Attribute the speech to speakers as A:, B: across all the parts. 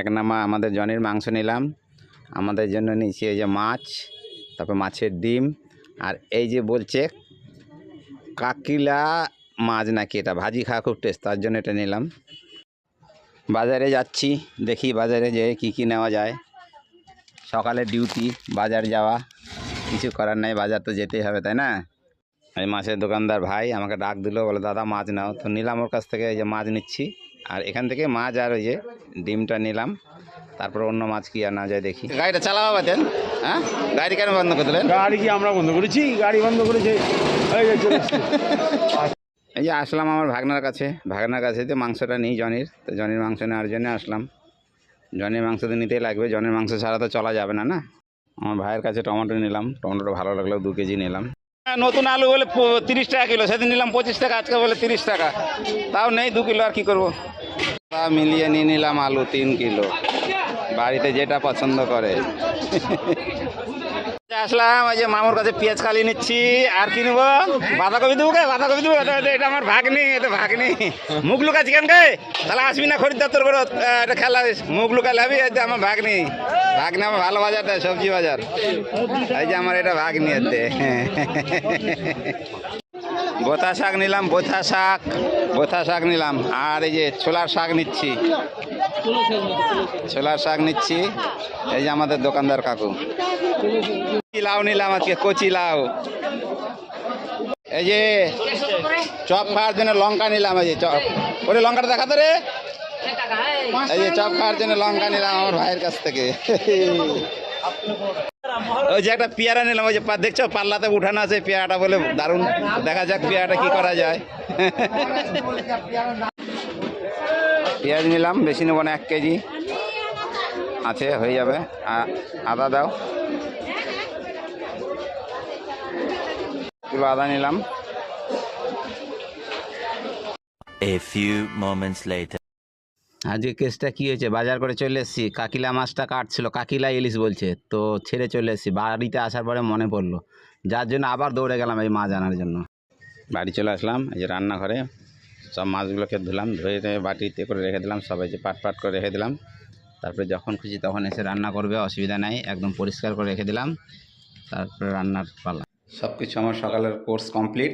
A: এক নামা আমাদের জনের মাংস নিলাম। আমাদের জন্য নিচ্ছি এই যে মাছ, তারপর মাছের ডিম, আর এই যে বলছে কাকিলা মাছ নাকি এটা, ভাজি খাওয়া খুব টেস্ট তার জন্য এটা নিলাম। বাজারে যাচ্ছি, দেখি বাজারে যেয়ে কী কী নেওয়া যায়। সকালে ডিউটি বাজার যাওয়া, কিছু করার নাই, বাজার তো যেতেই হবে, তাই না? এই মাছের দোকানদার ভাই আমাকে ডাক দিল, বলে, দাদা, মাছ নাও। তো নিলাম ওর কাছ থেকে, এই যে মাছ নিচ্ছি। আর এখান থেকে মাছ আর ওই যে ডিমটা নিলাম। তারপর অন্য মাছ কি আর না যায় দেখি। গাড়িটা চালাবো বাতেন হ্যাঁ? গাড়ি কেন বন্ধ করে দিলেন?
B: গাড়ি কি আমরা বন্ধ করেছি? গাড়ি বন্ধ করেছে। এই যে
A: এই যে আসলাম আমার ভাগনার কাছে। ভাগনার কাছে তো মাংসটা নিই জনির। তো জনির মাংস নেওয়ার জন্য আসলাম। জনির মাংস তো নিতেই লাগবে। জনির মাংস ছাড়া তো চলা যাবে না না? আমার ভাইয়ের কাছে টমেটো নিলাম। টমেটোটা ভালো লাগল দু কেজি নিলাম। নতুন আলু বলে তিরিশ টাকা কিলো, সেদিন নিলাম পঁচিশ টাকা, আজকে বলে তিরিশ টাকা। তাও নেই দু কিলো, আর কি করব? তা মিলিয়ে নিয়ে নিলাম আলু তিন কিলো। বাড়িতে যেটা পছন্দ করে। আসলাম ওই যে মামুর কাছে পেঁয়াজ কালি নিচ্ছি। আর কি নেব? বাঁধাকপি দেবো কে? বাঁধাকপি দেবো? এটা আমার ভাগ্নি, এটা ভাগ্নি। মুখ লুকাচ্ছি কেন কে? তাহলে আসবি না খরিদ্দার তোর করে এটা খেলা মুখ লুকালে হবি, এটা আমার ভাগ্নি। ভাগ্নি ভালো বাজার সবজি বাজার। এই যে আমার এটা ভাগ্নি এতে। বোথা শাক নিলাম বোথা শাক বোথা শাক নিলাম। আর এই যে ছোলার শাক নিচ্ছি। ছোলার শাক নিচ্ছি। এই যে আমাদের দোকানদার কাকু। লাউ নিলাম আজকে, কচি লাউ। এই যে চপ খাওয়ার জন্য লঙ্কা নিলাম, এই যে চপ। ওরে লঙ্কাটা দেখাতো রে। এই যে চপ খাওয়ার জন্য লঙ্কা নিলাম আমার ভাইয়ের কাছ থেকে। ওই যে একটা পেয়ারা নিলাম, ওই যে দেখছ, পাল্লাতে উঠানো আছে, পেয়ারাটা বলে দারুণ। দেখা যাক পেয়ারাটা কি করা যায়। পেঁয়াজ নিলাম, বেশি নেব না, এক কেজি। আছে, হয়ে যাবে। আদা দাও। কিলো আদা নিলাম।
C: A few moments later.
A: আজকে কেসটা কি হয়েছে? বাজার করে চলে এসেছি। কাকিলা মাছটা কাটছিল। কাকিলা ইলিশ বলছে, তো ছেড়ে চলে এসেছি। বাড়িতে আসার পরে মনে পড়ল, যার জন্য আবার দৌড়ে গেলাম এই মাছ আনার জন্য। বাড়ি চলে আসলাম, এই যে রান্নাঘরে সব মাছগুলোকে ধুলাম, ধুয়ে বাটিতে করে রেখে দিলাম সবাই যে পাট পাট করে রেখে দিলাম। তারপরে যখন খুশি তখন এসে রান্না করবে, অসুবিধা নাই, একদম পরিষ্কার করে রেখে দিলাম। তারপরে রান্নার পালা। সব কিছু আমার সকালের কোর্স কমপ্লিট,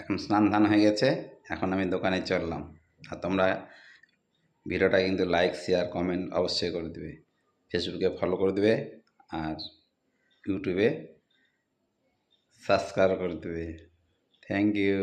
A: এখন স্নান ধান হয়ে গেছে, এখন আমি দোকানে চললাম। আর তোমরা ভিডিওটা কিন্তু লাইক শেয়ার কমেন্ট অবশ্যই করে দেবে। ফেসবুকে ফলো করে দেবে আর ইউটিউবে সাবস্ক্রাইব করে দেবে। Thank you